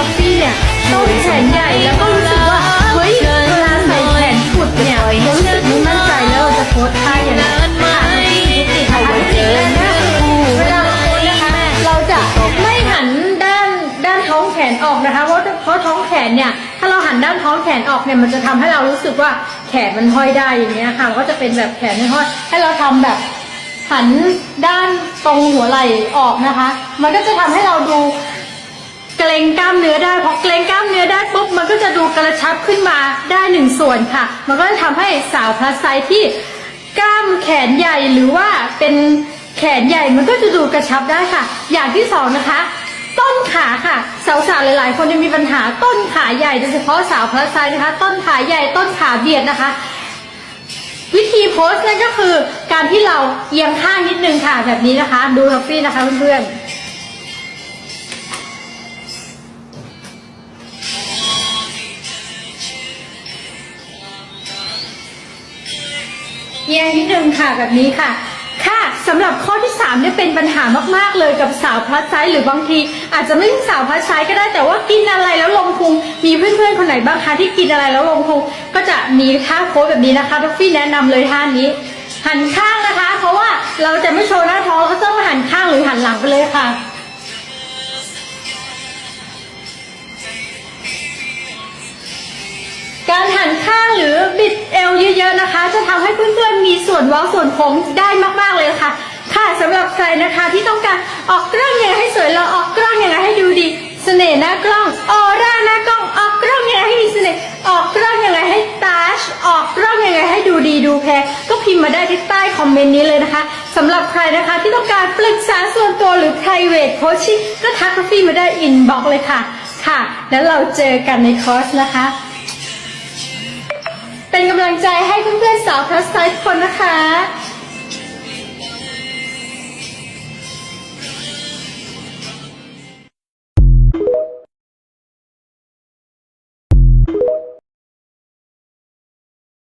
ท็อฟฟี่เนี่ยต้นแขนใหญ่แล้วก็รู้สึกว่า เฮ้ยเวลาใส่แขนกุดเนี่ยเรารู้สึกมั่นใจแล้วเราจะโพสท่าอย่างไรค่ะติดเอาไว้เจอนะเวลาโพสนะคะ เราจะไม่หันด้านด้านท้องแขนออกนะคะเพราะเพราะท้องแขนเนี่ยถ้าเราหันด้านท้องแขนออกเนี่ยมันจะทำให้เรารู้สึกว่าแขนมันห้อยได้อย่างเงี้ยค่ะก็จะเป็นแบบแขนไม่ห้อยให้เราทำแบบหันด้านตรงหัวไหล่ออกนะคะ มันก็จะทำให้เราดู รงกล้ามเนื้อได้พอเกรงกล้ามเนื้อได้ปุ๊บมันก็จะดูกระชับขึ้นมาได้หนึ่งส่วนค่ะ มันก็จะทำให้สาวพลัสไซส์ที่กล้ามแขนใหญ่หรือว่าเป็นแขนใหญ่มันก็จะดูกระชับได้ค่ะ อย่างที่สองนะคะ ต้นขาค่ะ สาวๆหลายๆ คนจะมีปัญหาต้นขาใหญ่โดยเฉพาะสาวพลัสไซส์นะคะ ต้นขาใหญ่ต้นขาเบียดนะคะวิธีโพสต์นั่นก็คือการที่เราเอียงข้างนิดนึงค่ะแบบนี้นะคะ ดูท็อฟฟี่นะคะเพื่อนๆ เอียงนิดนึงค่ะแบบนี้ค่ะ ค่ะสำหรับข้อที่3เนี่ยเป็นปัญหามาก ๆ เลยกับสาวพลัสไซส์หรือบางที อาจจะไม่ใช่สาวพลัสไซส์ก็ได้แต่ว่ากินอะไรแล้วลงพุงมีเพื่อนๆคนไหนบ้างคะที่กินอะไรแล้วลงพุงก็จะมีท่าโพสแบบนี้นะคะท็อฟฟี่แนะนำเลยท่านี้ หันข้างนะคะ เพราะว่าเราจะไม่โชว์หน้าท้องเราก็ต้องหันข้างหรือหันหลังไปเลยค่ะ เยอะๆนะคะ จะทำให้เพื่อนๆมีส่วนเว้าส่วนโค้งได้มากๆเลยค่ะ ค่ะสำหรับใครนะคะที่ต้องการออกกล้องยังไงให้สวยเราออกกล้องยังไงให้ดูดี เสน่ห์หน้ากล้องออร่าหน้ากล้องออกกล้องยังไงให้มีเสน่ห์ออกกล้องยังไงให้ตาชออกกล้องยังไงให้ดูดีดูแพงก็พิมพ์มาได้ที่ใต้คอมเมนต์นี้เลยนะคะสำหรับใครนะคะที่ต้องการปรึกษาส่วนตัวหรือ private coaching ก็ทักฟี่มาได้อินบ็อกเลยค่ะค่ะ แล้วเราเจอกันในคอร์สนะคะ เป็นกำลังใจให้เพื่อนๆสาวพลัสไซส์คนนะคะ